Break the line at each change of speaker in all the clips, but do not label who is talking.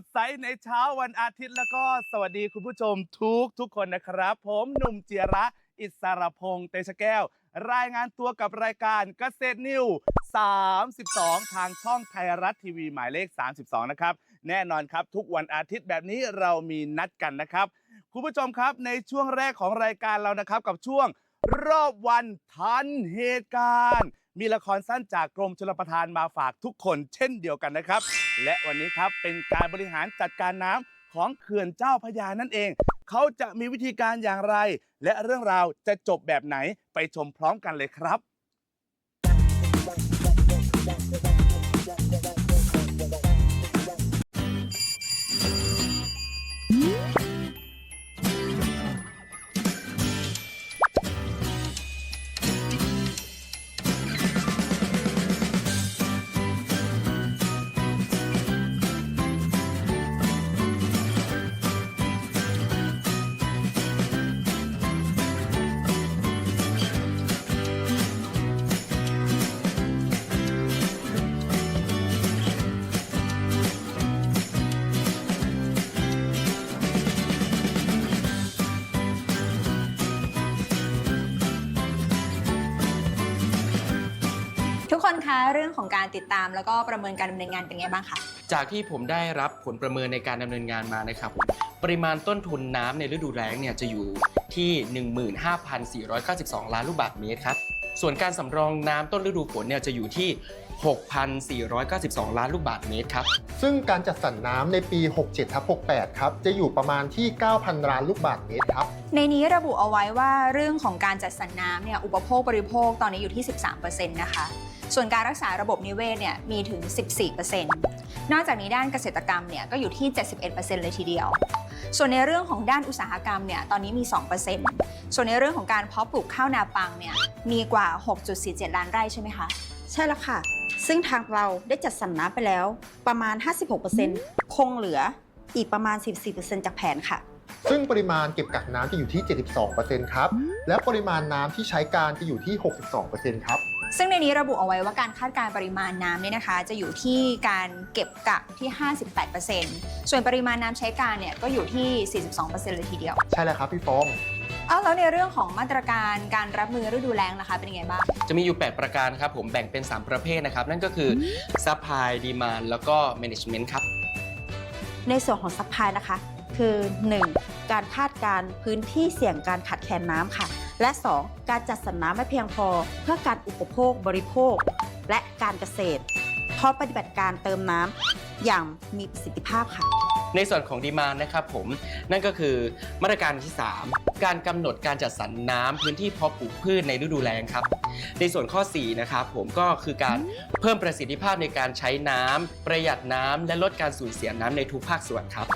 ดใสในเช้าวันอาทิตย์แล้วก็สวัสดีคุณผู้ชมทุกทุกคนนะครับ ผมหนุ่มเจียระ อิสรพงษ์เตชะแก้ว รายงานตัวกับรายการเกษตรนิว 32 ทางช่องไทยรัฐทีวีหมายเลข 32 นะครับ แน่นอนครับทุกวันอาทิตย์แบบนี้เรามีนัดกันนะครับ คุณผู้ชมครับในช่วงแรกของรายการเรานะครับกับช่วงรอบวันทันเหตุการณ์ มีละครสั้นจากกรมชลประทานมาฝากทุกคนเช่นเดียวกันนะครับ และวันนี้ครับเป็นการบริหารจัดการน้ำของเขื่อนเจ้าพระยานั่นเอง เขาจะมีวิธีการอย่างไร และเรื่องราวจะจบแบบไหนไปชมพร้อมกันเลยครับ
ติดตาม แล้วก็ประเมินการดำเนินงานเป็นไงบ้างคะ
จากที่ผมได้รับผลประเมินในการดำเนินงานมานะครับผมปริมาณต้นทุนน้ำในฤดูแล้งเนี่ยจะอยู่ที่ 15,492 ล้านลูกบาศก์เมตรครับ ส่วนการสำรองน้ำต้นฤดูฝนเนี่ยจะอยู่ที่ 6,492 ล้านลูกบาศก์เมตรครับ
ซึ่งการจัดสรรน้ำในปี 67ทับ68 ครับ จะอยู่ประมาณที่ 9,000 ล้านลูกบาศก์เมตรครับ
ในนี้ระบุเอาไว้ว่าเรื่องของการจัดสรรน้ำเนี่ยอุปโภคบริโภคตอนนี้อยู่ที่ 13%นะคะ ส่วนการรักษาระบบนิเวศเนี่ยมีถึง 14%นอกจากนี้ด้านเกษตรกรรมเนี่ยก็อยู่ที่ 71%เลยทีเดียว ส่วนในเรื่องของด้านอุตสาหกรรมเนี่ยตอนนี้มี 2%ส่วนในเรื่องของการเพาะปลูกข้าวนาปังเนี่ยมีกว่า 6.47 ล้านไร่ใช่ไหมคะ
ใช่แล้วค่ะ ซึ่งทางเราได้จัดสรรน้ำไปแล้วประมาณ 56%คงเหลืออีกประมาณ 14%จากแผนค่ะ
ซึ่งปริมาณเก็บกักน้ำจะอยู่ที่ 72%ครับ และปริมาณน้ำที่ใช้การจะอยู่ที่ 62%ครับ
ซึ่งในนี้ระบุเอาไว้ว่าการคาดการณ์ปริมาณน้ำเนี่ยนะคะ จะอยู่ที่การเก็บกักที่ 58%ส่วนปริมาณน้ำใช้การเนี่ยก็อยู่ที่ 42%เลยทีเดียว
ใช่แล้วครับพี่ฟอง
เอ้าแล้วในเรื่องของมาตรการการรับมือฤดูแล้งนะคะ เป็นยังไงบ้าง
จะมีอยู่ 8 ประการครับผมแบ่งเป็น 3 ประเภทนะครับ นั่นก็คือ supply demand แล้วก็ management ครับ
ในส่วนของซัพพลายนะคะ คือ 1. การคาดการณ์พื้นที่เสี่ยงการขาดแคลนน้ำค่ะ และ 2. การจัดสรรน้ำไม่เพียงพอ เพื่อการอุปโภคบริโภค และการเกษตรพร้อมปฏิบัติการเติมน้ำอย่างมีประสิทธิภาพค่ะ
ในส่วนของดีมานนะครับผมนั่นก็คือมาตรการที่ 3 การกำหนดการจัดสรรน้ำพื้นที่เพาะปลูกพืชในฤดูแล้งครับ ในส่วนข้อ 4 นะครับผมก็คือการเพิ่มประสิทธิภาพในการใช้น้ำประหยัดน้ำและลดการสูญเสียน้ำในทุกภาคส่วนครับ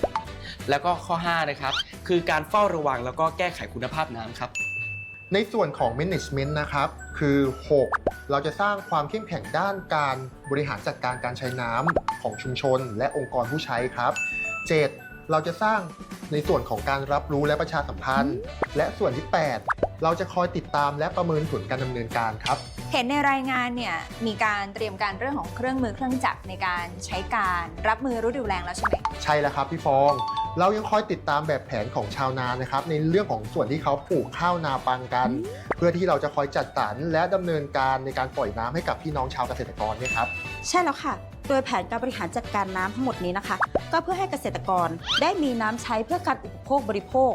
แล้วก็ข้อ 5 นะครับ คือการเฝ้าระวังแล้วก็แก้ไขคุณภาพน้ำครับ
ในส่วนของ management นะครับ คือ 6. เราจะสร้างความเข้มแข็งด้านการบริหารจัดการการใช้น้ำของชุมชน และองค์กรผู้ใช้ครับ 7. เราจะสร้างในส่วนของการรับรู้และประชาสัมพันธ์ และส่วนที่ 8 เราจะคอยติดตามและประเมินผลการดำเนินการครับ
เห็นในรายงานเนี่ยมีการเตรียมการเรื่องของเครื่องมือเครื่องจักรในการใช้การรับมือฤดูแล้งแล้วใช่ไหม
ใช่แล้วครับพี่ฟอง เรายังคอยติดตามแบบแผนของชาวนานะครับ ในเรื่องของส่วนที่เขาปลูกข้าวนาปังกัน เพื่อที่เราจะคอยจัดสรรและดำเนินการในการปล่อยน้ำให้กับพี่น้องชาวเกษตรกรเนี่ยครับ
ใช่แล้วค่ะ โดยแผนการบริหารจัดการน้ำทั้งหมดนี้นะคะ ก็เพื่อให้เกษตรกรได้มีน้ำใช้เพื่อการอุปโภคบริโภค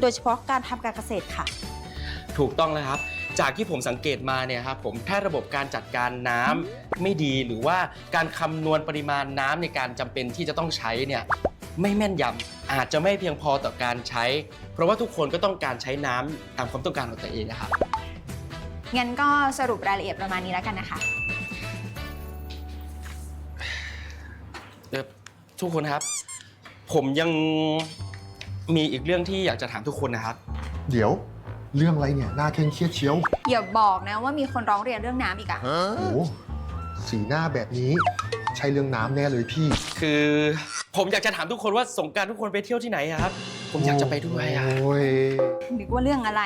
โดยเฉพาะการทำการเกษตรค่ะ
ถูกต้องแล้วครับจากที่ผมสังเกตมาเนี่ยครับผมถ้าระบบการจัดการน้ำไม่ดีหรือว่าการคำนวณปริมาณน้ำในการจำเป็นที่จะต้องใช้เนี่ย ไม่แม่นยำอาจจะไม่เพียงพอต่อการใช้ เพราะว่าทุกคนก็ต้องการใช้น้ำตามความต้องการของตัวเองนะครับ
งั้นก็สรุปรายละเอียดประมาณนี้แล้วกันนะคะ
เอ่อทุกคนครับ ผมยังมีอีกเรื่องที่อยากจะถามทุกคนนะครับ
เดี๋ยวเรื่องอะไรเนี่ยน่าเคร่งเครียดเชียว
อย่าบอกนะว่ามีคนร้องเรียนเรื่องน้ำอีกอะ
โอ้โหสีหน้าแบบนี้ ใช่เรื่องน้ำแน่เลยพี่
คือ ผมอยากจะถามทุกคนว่าสงกรารทุกคนไปเที่ยวที่ไหนอะครับ ผมอยากจะไปด้วยอะ
โอ้ย
นึกว่าเรื่องอะไร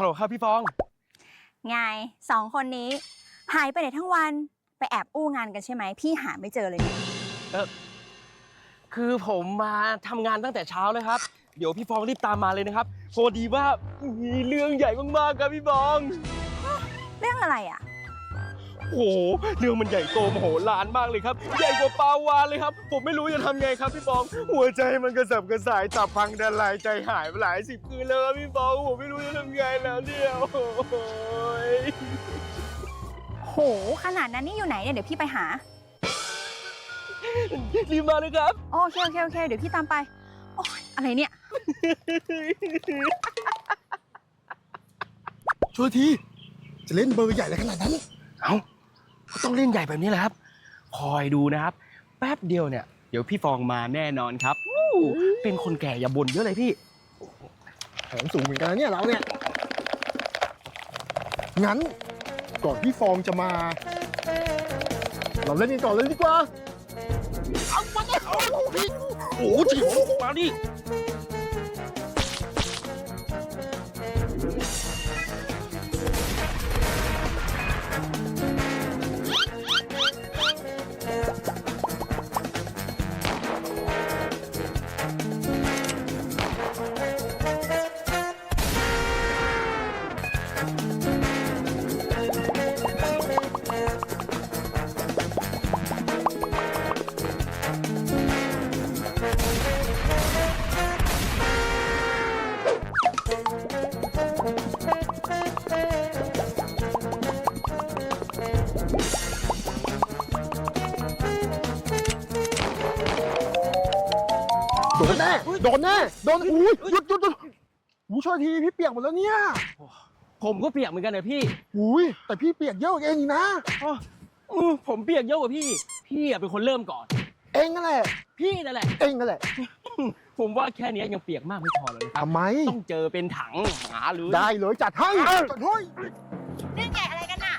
ฮั
ลโหลครับพี่ฟอง
ไงสองคนนี้ หายไปไหนทั้งวันไปแอบอู้งานกันใช่ไหมพี่หาไม่เจอเลยเนี่ย
คือผมมาทำงานตั้งแต่เช้าเลยครับ เดี๋ยวพี่ฟองรีบตามมาเลยนะครับพอดีว่ามีเรื่องใหญ่มากๆครับพี่ฟอง
เรื่องอะไรอะ
โอ้โหเรื่องมันใหญ่โตมโหฬารมากเลยครับ ใหญ่กว่าปลาวานเลยครับ ผมไม่รู้จะทำไงครับพี่ฟองหัวใจมันกระสับกระส่ายตับพังดันลายใจหายไปหลายสิบคืนแล้วครับพี่ฟองผมไม่รู้จะทำไงแล้วเนี่ยโอ้ย
โห ขนาดนั้นนี่อยู่ไหนเนี่ยเดี๋ยวพี่ไปหา
รีบมาเลยครับ
โอเคโอเคโอเคเดี๋ยวพี่ตามไปโอ๊ยอะไรเนี่ย
ช่วยที จะเล่นเบอร์ใหญ่อะไรขนาดนั้น
เอ้าก็ ต้องเล่นใหญ่แบบนี้แหละครับ คอยดูนะครับ แป๊บเดียวเนี่ย เดี๋ยวพี่ฟองมาแน่นอนครับอู้เป็นคนแก่อย่าบ่นเยอะเลยพี่
แผนสูงเหมือนกันนะเนี่ยเราเนี่ย งั้นก่อนพี่ฟองจะมา เราเล่นกันก่อนเลยดีกว่า เอามาเลยเอาพี่
โอ้โหจิ๋วมาดิ
โด นแน่โดนแน่โดนอุ้ยหยุดหยุดหยุดหูช่วยทีพี่เปียกหมดแล้วเนี่ย
ผมก็เปียกเหมือนกันนะพี่
อุ้ยแต่พี่เปียกเยอะกว่าเองอีกนะ
อ้ออือผมเปียกเยอะกว่าพี่ พี่อะเป็นคนเริ่มก่อน
เองนั่นแหละ
พี่นั่นแหละ
เองนั่นแหละ
ผมว่าแค่เนี้ยยังเปียกมากไม่พอเลยนะครับ
ทำไม
ต้องเจอเป็นถังหาหรือ
ได้เลยจัดให้จัดให้
เรื่องใหญ่อะไรกันน่ะ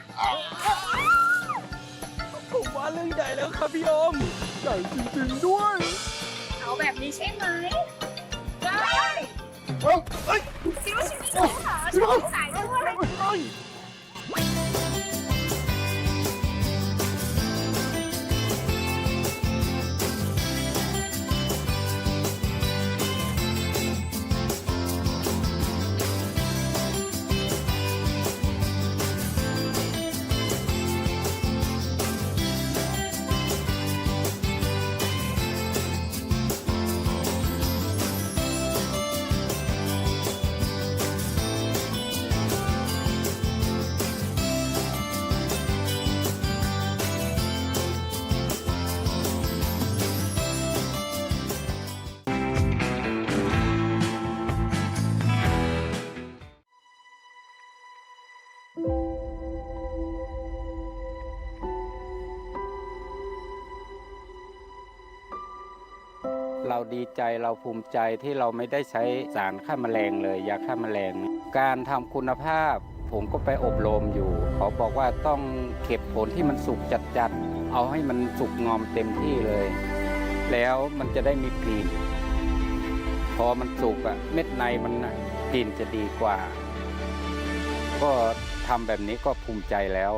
ผมว่าเรื่องใหญ่แล้วครับพี่อม
ใหญ่จริงๆด้วย
เอาแบบนี้ใช่ไหมได้
เอ้ยเอ้ย
ซิวชีวิตฉันเหรอฉันสงสัยเรื่องอะไร
เอ้ย
เราดีใจเราภูมิใจที่เราไม่ได้ใช้สารฆ่าแมลงเลยยาฆ่าแมลง การทำคุณภาพผมก็ไปอบรมอยู่ เขาบอกว่าต้องเก็บผลที่มันสุกจัดๆ เอาให้มันสุกงอมเต็มที่เลย แล้วมันจะได้มีกลิ่นพอมันสุกอะเม็ดในมันกลิ่นจะดีกว่า ก็ ทำแบบนี้ก็ภูมิใจแล้ว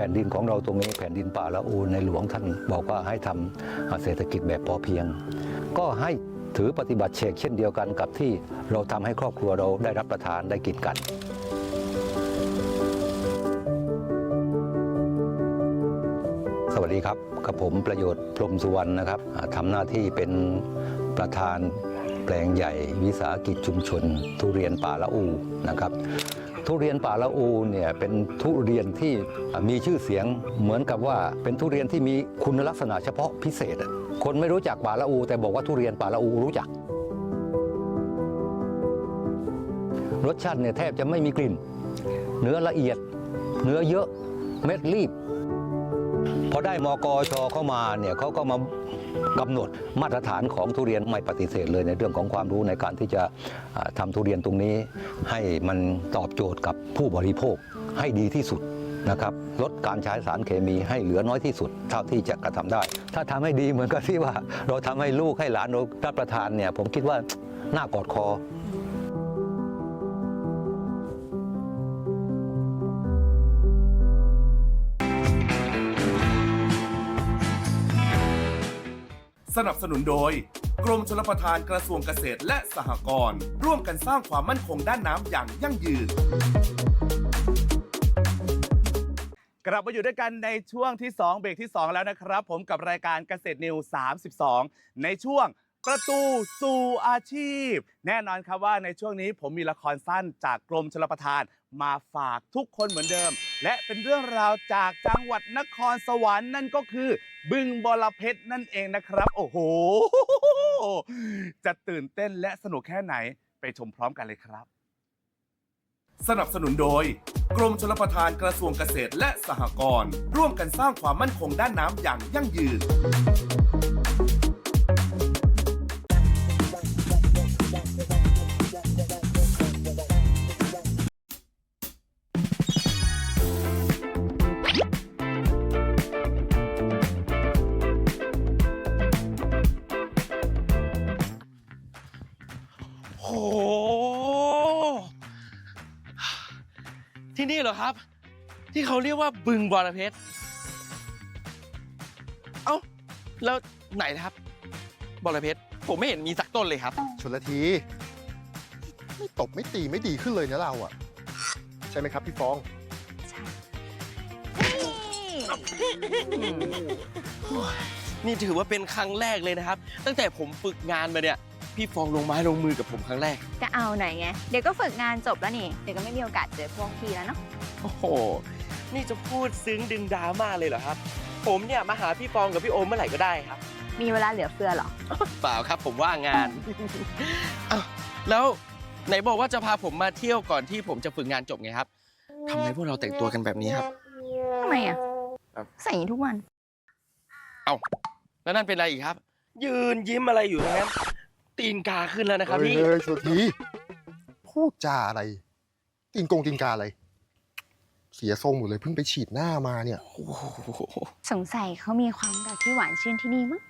ผ่นดินของเราตรงนี้แผ่นดินป่าละอูในหลวงท่านบอกว่าให้ทำเศรษฐกิจแบบพอเพียง ก็ให้ถือปฏิบัติเชกเช่นเดียวกันกับที่เราทำให้ครอบครัวเราได้รับประทานได้กินกันสวัสดีครับกับผมประโยชน์พรมสุวรรณนะครับอ่าทำหน้าที่เป็นประธานแปลงใหญ่วิสาหกิจชุมชน ทุเรียนป่าละอูนะครับ ทุเรียนป่าละอูเนี่ยเป็นทุเรียนที่มีชื่อเสียงเหมือนกับว่าเป็นทุเรียนที่มีคุณลักษณะเฉพาะพิเศษ คนไม่รู้จักป่าละอู แต่บอกว่าทุเรียนป่าละอูรู้จัก รสชาติเนี่ยแทบจะไม่มีกลิ่น เนื้อละเอียด เนื้อเยอะเม็ดรีบพอได้มกชเข้ามาเนี่ยเขาก็มา กำหนดมาตรฐานของทุเรียนไม่ปฏิเสธเลยในเรื่องของความรู้ในการที่จะทำทำทุเรียนตรงนี้ ให้มันตอบโจทย์กับผู้บริโภคให้ดีที่สุดนะครับลดการใช้สารเคมีให้เหลือน้อยที่สุด เท่าที่จะกระทำได้ ถ้าทำให้ดีเหมือนกับที่ว่า เราทำให้ลูกให้หลานเรารับประทานเนี่ยผมคิดว่าน่ากอดคอ
นับสนุนโดย กรมชลประทานกระทรวงเกษตรและสหกรณ์ร่วมกันสร้างความมั่นคงด้านน้ำอย่างยั่งยืน
กลับมาอยู่ด้วยกันในช่วงที่ 2 เบรกที่ 2 แล้วนะครับ ผมกับรายการเกษตรนิว 32 ในช่วงประตูสู่อาชีพ แน่นอนครับว่าในช่วงนี้ผมมีละครสั้นจากกรมชลประทานมาฝากทุกคนเหมือนเดิม และเป็นเรื่องราวจากจังหวัดนครสวรรค์นั่นก็คือ บึงบรเพชรนั่นเองนะครับ โอ้โห จะตื่นเต้นและสนุกแค่ไหนไปชมพร้อมกันเลยครับ
สนับสนุนโดย กรมชลประทานกระทรวงเกษตรและสหกรณ์ร่วมกันสร้างความมั่นคงด้านน้ำอย่างยั่งยืน
รอครับ ที่เขาเรียกว่าบึงบอระเพ็ดเอ้าแล้วไหนนะครับ บอระเพ็ดผมไม่เห็นมีสักต้นเลยครับ
ชนละที ไม่ตบไม่ตีไม่ดีขึ้นเลยนะเราอะใช่ไหมครับพี่ฟอง
นี่ถือว่าเป็นครั้งแรกเลยนะครับ ตั้งแต่ผมฝึกงานมาเนี่ย พี่ฟองลงไม้ลงมือกับผมครั้งแรก
ก็เอาหน่อยไง เดี๋ยวก็ฝึกงานจบแล้วนี่ เดี๋ยวก็ไม่มีโอกาสเจอพวกพี่แล้วเนาะ
โอ้โห นี่จะพูดซึ้งดึงดราม่าเลยเหรอครับ ผมเนี่ยมาหาพี่ฟองกับพี่โอมเมื่อไหร่ก็ได้ครับ
มีเวลาเหลือเฟือเหรอ
เปล่าครับผมว่างงาน อ้าวแล้วไหนบอกว่าจะพาผมมาเที่ยวก่อนที่ผมจะฝึกงานจบไงครับทำไมพวกเราแต่งตัวกันแบบนี้ครับ
ทำไมอะ
ครับ
ใส่อย่างนี้ทุกวัน
แล้วนั่นเป็นอะไรอีกครับ ยืนยิ้มอะไรอยู่ตรงนั้น ตีนกาขึ้นแล้วนะครับ
เฮ้ย
นี่
เฮ้ยชนละทีพูดจาอะไร ตีนกงตีนกาอะไร เสียทรงหมดเลยเพิ่งไปฉีดหน้ามาเนี่ย
โอ้โห
สงสัยเขามีความรักที่หวานชื่นที่นี่มั้ง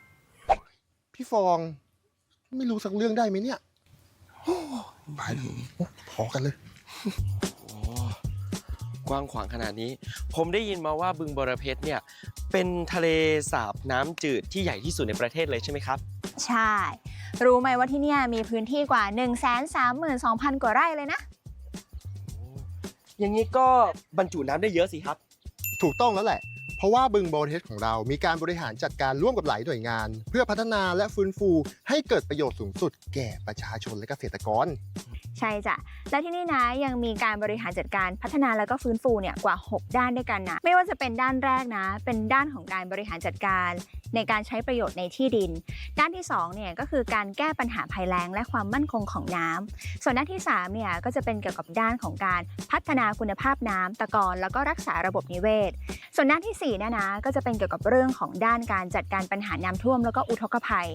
พี่ฟอง ไม่รู้สักเรื่องได้ไหมเนี่ยไปพอกันเลย
กว้างขวางขนาดนี้ ผมได้ยินมาว่าบึงบรเพชรเนี่ย เป็นทะเลสาบน้ำจืดที่ใหญ่ที่สุดในประเทศเลยใช่ไหมครับ
ใช่ รู้ไหมว่าที่เนี่ยมีพื้นที่กว่า 1 3 2 0 0 0 กว่าไร่เลยนะ
อย่างนี้ก็บรรจุน้ำได้เยอะสิครับ
ถูกต้องแล้วแหละ เพราะว่าบึงบอระเพ็ดของเรามีการบริหารจัดการร่วมกับหลายหน่วยงาน เพื่อพัฒนาและฟื้นฟูให้เกิดประโยชน์สูงสุดแก่ประชาชนและเกษตรกร
ใช่จ้ะ และที่นี่นะยังมีการบริหารจัดการพัฒนาแล้วก็ฟื้นฟูเนี่ยกว่า 6 ด้านด้วยกันนะ ไม่ว่าจะเป็นด้านแรกนะ เป็นด้านของการบริหารจัดการ ในการใช้ประโยชน์ในที่ดิน ด้านที่2เนี่ยก็คือการแก้ปัญหาภัยแล้งและความมั่นคงของน้ำส่วนด้านที่3เนี่ยก็จะเป็นเกี่ยวกับด้านของการพัฒนาคุณภาพน้ำตะกอนแล้วก็รักษาระบบนิเวศ ส่วนด้านที่4เนี่ยนะก็จะเป็นเกี่ยวกับเรื่องของด้านการจัดการปัญหาน้ำท่วมแล้วก็อุทกภัย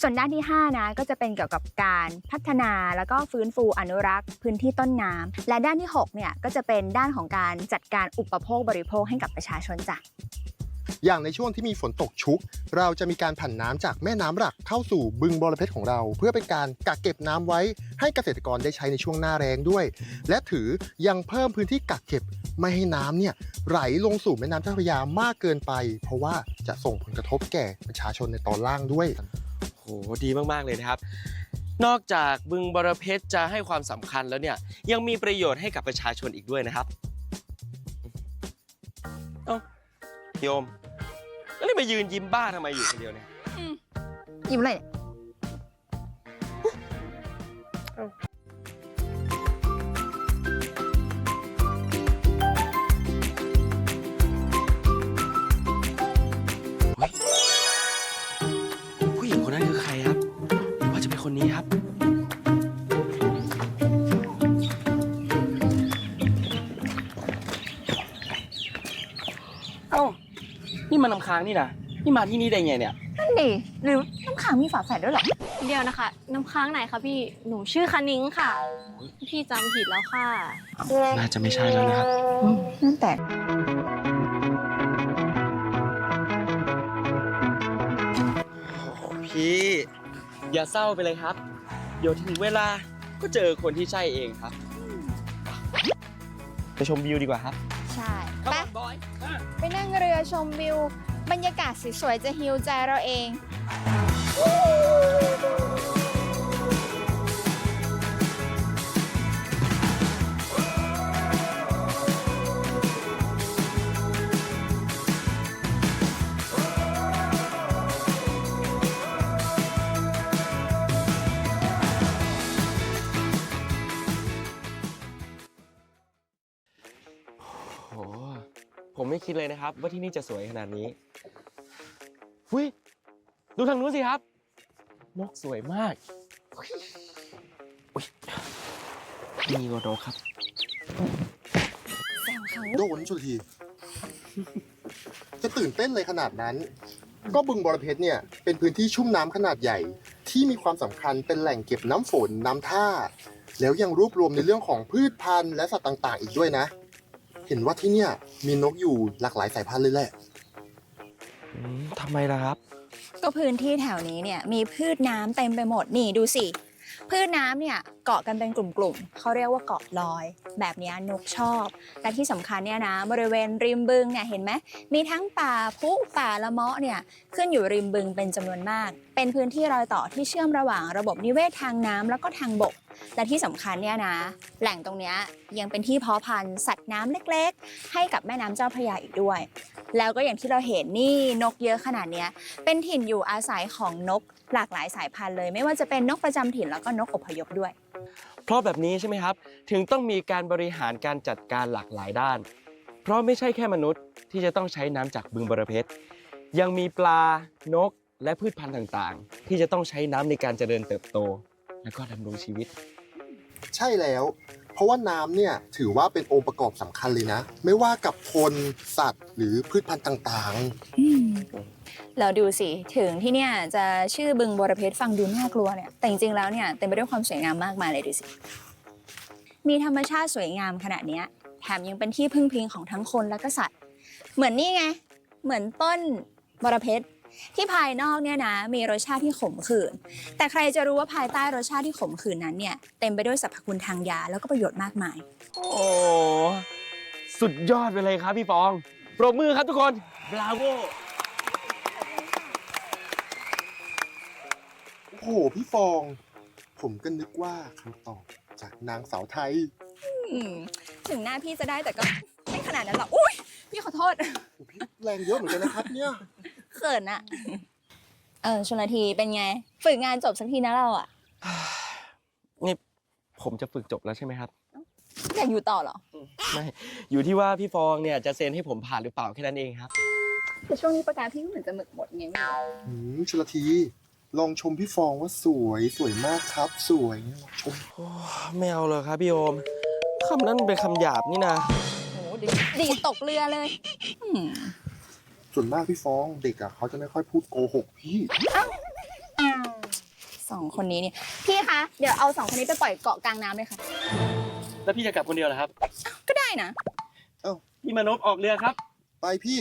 ส่วนด้านที่5นะก็จะเป็นเกี่ยวกับการพัฒนาแล้วก็ฟื้นฟูอนุรักษ์ พื้นที่ต้นน้ำและด้านที่6เนี่ยก็จะเป็นด้านของการจัดการอุปโภคบริโภคให้กับประชาชนจ้ะ
อย่างในช่วงที่มีฝนตกชุก เราจะมีการผันน้ำจากแม่น้ำหลักเข้าสู่บึงบอระเพ็ดของเรา เพื่อเป็นการกักเก็บน้ำไว้ให้เกษตรกรได้ใช้ในช่วงหน้าแรงด้วย และถือยังเพิ่มพื้นที่กักเก็บไม่ให้น้ำเนี่ยไหลลงสู่แม่น้ำเจ้าพระยามากเกินไป เพราะว่าจะส่งผลกระทบแก่ประชาชนในตอนล่างด้วย
โหดีมากๆเลยนะครับ นอกจากบึงบรเพชรจะให้ความสำคัญแล้วเนี่ยยังมีประโยชน์ให้กับประชาชนอีกด้วยนะครับ โยมแล้วนี่มายืนยิ้มบ้าทำไมอยู่คนเดียวเนี่ย
ยิ้ม
อะไรเนี่ยำค้างนี่นะนี่มาที่นี่ได้ไงเนี่ย
นั่นดิหรือน้ำขังมีฝาแฝดด้วยเหรอ
เดี๋ยวนะคะ น้ำค้างไหนคะพี่ หนูชื่อคณิ้งค่ะ พี่จำผิดแล้วค่ะ
น่าจะไม่ใช่แล้วนะครับ
นั่นแต่
พี่ อย่าเศร้าไปเลยครับ เดี๋ยวถึงเวลาก็เจอคนที่ใช่เองครับ ไปชมวิวดีกว่าครับ
ใช่ ไป ไปนั่งเรือชมวิว บรรยากาศสวยๆจะฮิวใจเราเอง
โหผมไม่คิดเลยนะครับ ว่าที่นี่จะสวยขนาดนี้ หุยดูทางนู้นสิครับ นกสวยมากอุ๊ยอุ๊ยนี่ก็นกครับ
โดนชุดที จะตื่นเต้นเลยขนาดนั้น ก็บึงบอระเพ็ดเนี่ย เป็นพื้นที่ชุ่มน้ำขนาดใหญ่ ที่มีความสำคัญเป็นแหล่งเก็บน้ำฝนน้ำท่า แล้วยังรวบรวมในเรื่องของพืชพันธุ์และสัตว์ต่างๆ อีกด้วยนะ เห็นว่าที่เนี่ยมีนกอยู่หลากหลายสายพันธุ์เลยแหละ
อืมทำไมล่ะครับ
ก็พื้นที่แถวนี้เนี่ยมีพืชน้ำเต็มไปหมดนี่ดูสิ พืชน้ำเนี่ยเกาะกันเป็นกลุ่มๆเขาเรียกว่าเกาะลอย แบบนี้นกชอบ และที่สำคัญเนี่ยนะบริเวณริมบึงเนี่ยเห็นไหมมีทั้งป่าพุป่าละเมาะเนี่ยขึ้นอยู่ริมบึงเป็นจำนวนมาก เป็นพื้นที่รอยต่อที่เชื่อมระหว่างระบบนิเวศทางน้ำแล้วก็ทางบก และที่สำคัญเนี่ยนะแหล่งตรงนี้ยังเป็นที่เพาะพันธุ์สัตว์น้ำเล็กๆ ให้กับแม่น้ำเจ้าพระยาอีกด้วย แล้วก็อย่างที่เราเห็นนี่นกเยอะขนาดนี้เป็นถิ่นอยู่อาศัยของนกหลากหลายสายพันธุ์เลย ไม่ว่าจะเป็นนกประจำถิ่นแล้วก็นกอพยพด้วย
เพราะแบบนี้ใช่ไหมครับ ถึงต้องมีการบริหารการจัดการหลากหลายด้าน เพราะไม่ใช่แค่มนุษย์ที่จะต้องใช้น้ำจากบึงบรเพชรยังมีปลานกและพืชพันธุ์ต่างๆ ที่จะต้องใช้น้ำในการเจริญเติบโต และก็ดำรงชีวิต
ใช่แล้ว เพราะว่าน้ำเนี่ยถือว่าเป็นองค์ประกอบสำคัญเลยนะ ไม่ว่ากับคนสัตว์หรือพืชพันธุ์ต่างๆ
แล้วดูสิ ถึงที่เนี่ยจะชื่อบึงบรเพชรฟังดูน่ากลัวเนี่ยแต่จริงๆแล้วเนี่ยเต็มไปด้วยความสวยงามมากมายเลยดูสิ มีธรรมชาติสวยงามขนาดเนี้ยแถมยังเป็นที่พึ่งพิงของทั้งคนและก็สัตว์ เหมือนนี่ไง เหมือนต้นบรเพชร ที่ภายนอกเนี่ยนะมีรสชาติที่ขมขื่นแต่ใครจะรู้ว่าภายใต้รสชาติที่ขมขื่นนั้นเนี่ยเต็มไปด้วยสรรพคุณทางยาแล้วก็ประโยชน์มากมาย
โอ้ สุดยอดไปเลยครับพี่ฟอง ปรบมือครับทุกคน
บราโว
โอ้โห พี่ฟอง ผมก็นึกว่าคำตอบจากนางสาวไทย
อืมถึงหน้าพี่จะได้แต่ก็ไม่ขนาดนั้นหรอกอุ้ยพี่ขอโทษ
โอ้พี่แรงเยอะเหมือนกันนะครับเนี่ย
เขินอะเออชนละทีเป็นไง ฝึกงานจบสักทีนะเราอะ
นี่ผมจะฝึกจบแล้วใช่ไหมครับ
อยากอยู่ต่อเหรอ
ไม่ อยู่ที่ว่าพี่ฟองเนี่ยจะเซ็นให้ผมผ่านหรือเปล่าแค่นั้นเองครับ
แต่ช่วงนี้ประกาพี่ก็เหมือนจะหมึกหมดไงไม่รู้
หืมชลทีลองชมพี่ฟองว่าสวยสวยมากครับ สวยลองชม
โอ้ไม่เอาเลยครับพี่โอมคำนั้นมันเป็นคำหยาบนี่นะ
โอ้ดีดีดตกเรือเลยอืม
ส่วนมากพี่ฟองเด็กอะเขาจะไม่ค่อยพูดโกหกพี่
สองคนนี้นี่พี่คะเดี๋ยวเอาสองคนนี้ไปปล่อยเกาะกลางน้ำเลยค่ะ
แล้วพี่จะกลับคนเดียวเหรอครับ
ก็ได้นะ
พี่มานพออกเรือครับ
ไปพี่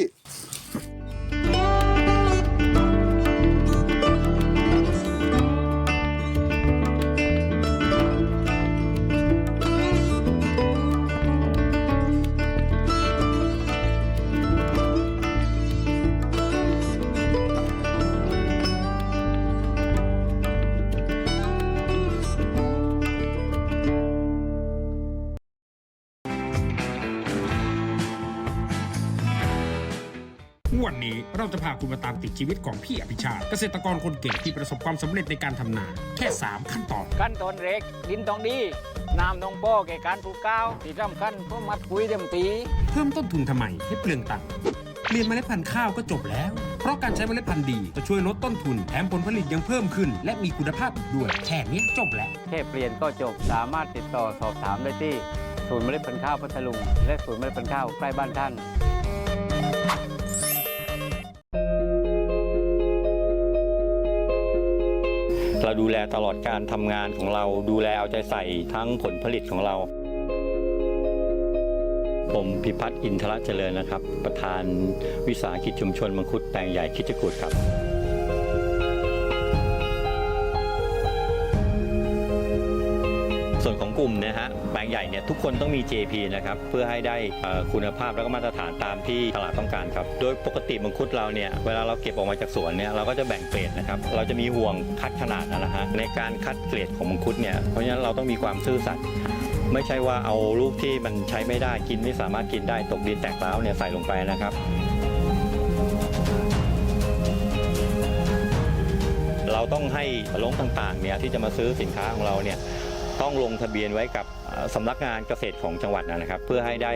นนี้เราจะพาคุณมาตามติดชีวิตของพี่อภิชาติเกษตรกรคนเก่งที่ประสบความสำเร็จในการทำนา แค่ 3 ขั้นตอน
ขั้นตอนแรกดินต้องดีน้ำต้องพอแก่การปลูกข้าวที่สำคัญเพราะมัดปุ๋ยเต็มตี
เพิ่มต้นทุนทำไมให้เปลืองตังค์เรียนเมล็ดพันธุ์ข้าวก็จบแล้ว เพราะการใช้เมล็ดพันธุ์ดีจะช่วยลดต้นทุนแถมผลผลิตยังเพิ่มขึ้น และมีคุณภาพอีกด้วยแค่นี้จบแล้ว
แค่เปลี่ยนก็จบสามารถติดต่อสอบถามได้ที่ศูนย์เมล็ดพันธุ์ข้าวพัทลุงและศูนย์เมล็ดพันธุ์ข้าวใกล้บ้านท่าน
เราดูแลตลอดการทำงานของเรา ดูแลเอาใจใส่ทั้งผลผลิตของเรา ผมพิพัฒน์อินทรเจริญนะครับ ประธานวิสาหกิจชุมชนมังคุดแปลงใหญ่คิดจกูดครับ ส่วนของกลุ่มนะฮะแปลงใหญ่เนี่ยทุกคนต้องมี JP นะครับเพื่อให้ได้คุณภาพและก็มาตรฐานตามที่ตลาดต้องการครับโดยปกติมังคุดเราเนี่ยเวลาเราเก็บออกมาจากสวนเนี่ยเราก็จะแบ่งเกรดนะครับเราจะมีห่วงคัดขนาดนะฮะในการคัดเกรดของมังคุดเนี่ยเพราะฉะนั้นเราต้องมีความซื่อสัตย์ไม่ใช่ว่าเอาลูกที่มันใช้ไม่ได้กินไม่สามารถกินได้ตกดินแตกร้าวเนี่ยใส่ลงไปนะครับเราต้องให้ลงต่างๆเนี่ยที่จะมาซื้อสินค้าของเราเนี่ย ต้องลงทะเบียนไว้กับสำนักงานเกษตรของจังหวัดนะครับ เพื่อให้ได้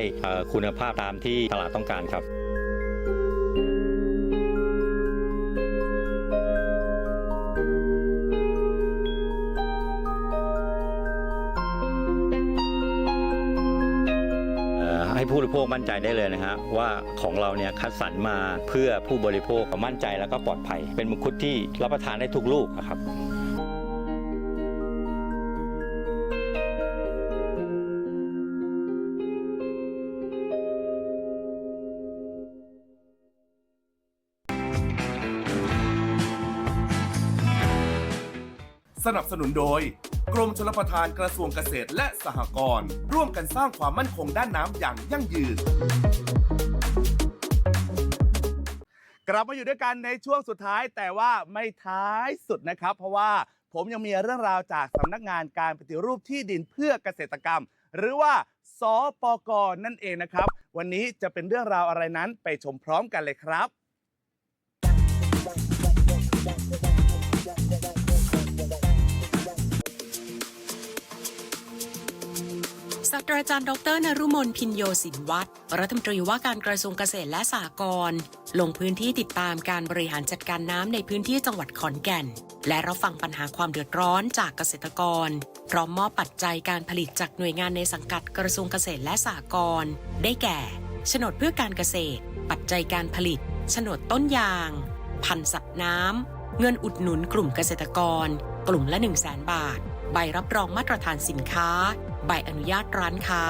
คุณภาพตามที่ตลาดต้องการครับให้ผู้บริโภคมั่นใจได้เลยนะฮะว่าของเราเนี่ยคัดสรรมาเพื่อผู้บริโภคมั่นใจแล้วก็ปลอดภัย เป็นมังคุดที่รับประทานได้ทุกลูกนะครับ
นับสนุนโดย กรมชลประทานกระทรวงเกษตรและสหกรณ์ร่วมกันสร้างความมั่นคงด้านน้ำอย่างยั่งยืน
กลับมาอยู่ด้วยกันในช่วงสุดท้ายแต่ว่าไม่ท้ายสุดนะครับ เพราะว่าผมยังมีเรื่องราวจากสำนักงานการปฏิรูปที่ดินเพื่อเกษตรกรรม หรือว่าสปกนั่นเองนะครับ วันนี้จะเป็นเรื่องราวอะไรนั้นไปชมพร้อมกันเลยครับ
ศาสตราจารย์ดรนรุมนพินโยสินวัตรรัฐมนตรีว่าการกระทรวงเกษตรและสหกรณ์ลงพื้นที่ติดตามการบริหารจัดการน้ำในพื้นที่จังหวัดขอนแก่น และรับฟังปัญหาความเดือดร้อนจากเกษตรกร พร้อมมอบปัจจัยการผลิตจากหน่วยงานในสังกัดกระทรวงเกษตรและสหกรณ์ได้แก่โฉนดเพื่อการเกษตร ปัจจัยการผลิตโฉนดต้นยาง พันธุ์สัตว์น้ำเงินอุดหนุนกลุ่มเกษตรกร กลุ่มละ 1 0 0 0 0แบาท ใบรับรองมาตรฐานสินค้า ใบอนุญาตร้านค้า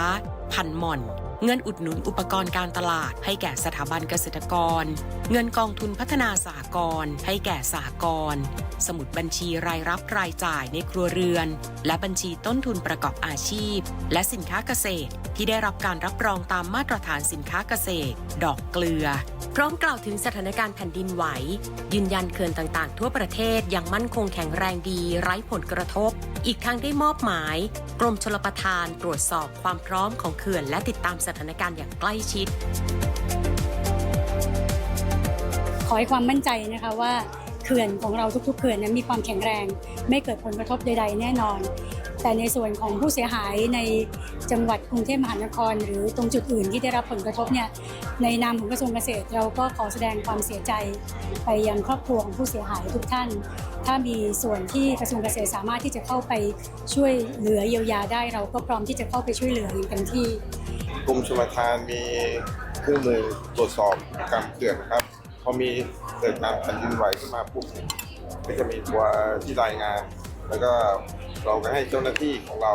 พันหม่อน เงินอุดหนุนอุปกรณ์การตลาด ให้แก่สถาบันเกษตรกร เงินกองทุนพัฒนาสหกรณ์ให้แก่สหกรณ์สมุดบัญชีรายรับรายจ่ายในครัวเรือน และบัญชีต้นทุนประกอบอาชีพ และสินค้าเกษตร ที่ได้รับการรับรองตามมาตรฐานสินค้าเกษตร ดอกเกลือ พร้อมกล่าวถึงสถานการณ์แผ่นดินไหว ยืนยันเขื่อนต่างๆ ทั่วประเทศยังมั่นคงแข็งแรงดี ไร้ผลกระทบ อีกทั้งได้มอบหมาย กรมชลประทานตรวจสอบความพร้อมของเขื่อนและติดตามสถานการณ์อย่างใกล้ชิด
ขอให้ความมั่นใจนะคะว่าเขื่อนของเราทุกๆเขื่อนนั้นมีความแข็งแรง ไม่เกิดผลกระทบใด ๆ แน่นอน แต่ในส่วนของผู้เสียหายในจังหวัดกรุงเทพมหานคร หรือตรงจุดอื่นที่ได้รับผลกระทบเนี่ยในนามของกระทรวงเกษตร เราก็ขอแสดงความเสียใจไปยังครอบครัวของผู้เสียหายทุกท่าน ถ้ามีส่วนที่กระทรวงเกษตรสามารถที่จะเข้าไปช่วยเหลือเยียวยาได้ เราก็พร้อมที่จะเข้าไปช่วยเหลืออย่างเต็มที่
กรมชลประทานมีเครื่องมือตรวจสอบการเขื่อนนะครับ พอมีเกิดการแผ่นดินไหวขึ้นมาปุ๊บเนี่ยก็จะมีตัวที่รายงาน แล้วก็เราก็ให้เจ้าหน้าที่ของเรา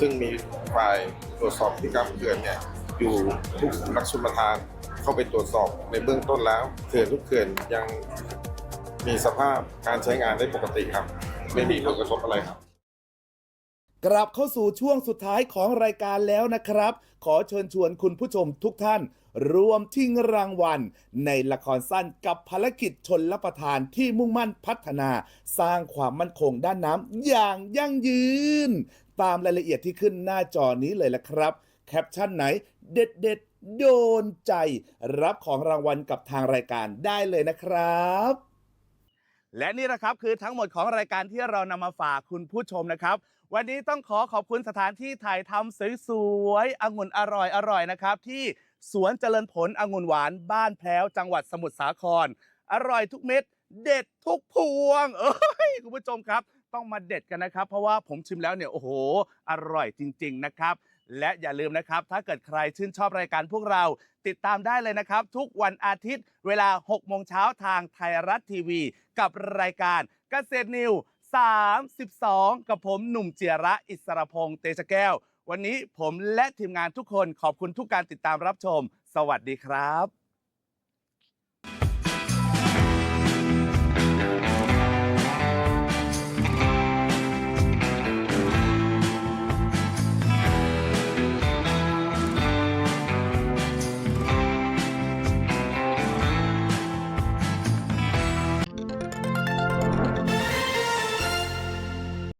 ซึ่งมีฝ่ายตรวจสอบพฤติกรรเขื่อนเนี่ยอยู่ทุกนักชลประทานเข้าไปตรวจสอบในเบื้องต้นแล้วเขื่อนทุกเขื่อนยังมีสภาพการใช้งานได้ปกติครับ ไม่มีผลกระทบอะไรครับ
กลับเข้าสู่ช่วงสุดท้ายของรายการแล้วนะครับ ขอเชิญชวนคุณผู้ชมทุกท่าน รวมทิ้งรางวัล ในละครสั้นกับภารกิจชนรับประทานที่มุ่งมั่นพัฒนา สร้างความมั่นคงด้านน้ำอย่างยั่งยืน ตามรายละเอียดที่ขึ้นหน้าจอนี้เลยละครับ แคปชั่นไหนเด็ดเด็ดโดนใจ รับของรางวัลกับทางรายการได้เลยนะครับ
และนี่นะครับคือทั้งหมดของรายการที่เรานำมาฝากคุณผู้ชมนะครับวันนี้ต้องขอขอบคุณสถานที่ถ่ายทำสวยๆองุ่นอร่อยอร่อยๆนะครับ ที่สวนเจริญผลองุ่นหวานบ้านแพร้วจังหวัดสมุทรสาคร อร่อยทุกเม็ด เด็ดทุกพวง เอ้ยคุณผู้ชมครับ ต้องมาเด็ดกันนะครับ เพราะว่าผมชิมแล้วเนี่ยโอ้โห อร่อยจริง ๆ นะครับ และอย่าลืมนะครับ ถ้าเกิดใครชื่นชอบรายการพวกเราติดตามได้เลยนะครับ ทุกวันอาทิตย์ เวลา 6 โมงเช้าทางไทยรัฐทีวี กับรายการเกษตรนิว 32 กับผมหนุ่มเจียระอิสรพงษ์เตชะแก้ว วันนี้ผมและทีมงานทุกคนขอบคุณทุกการติดตามรับชม สวัสดีครับ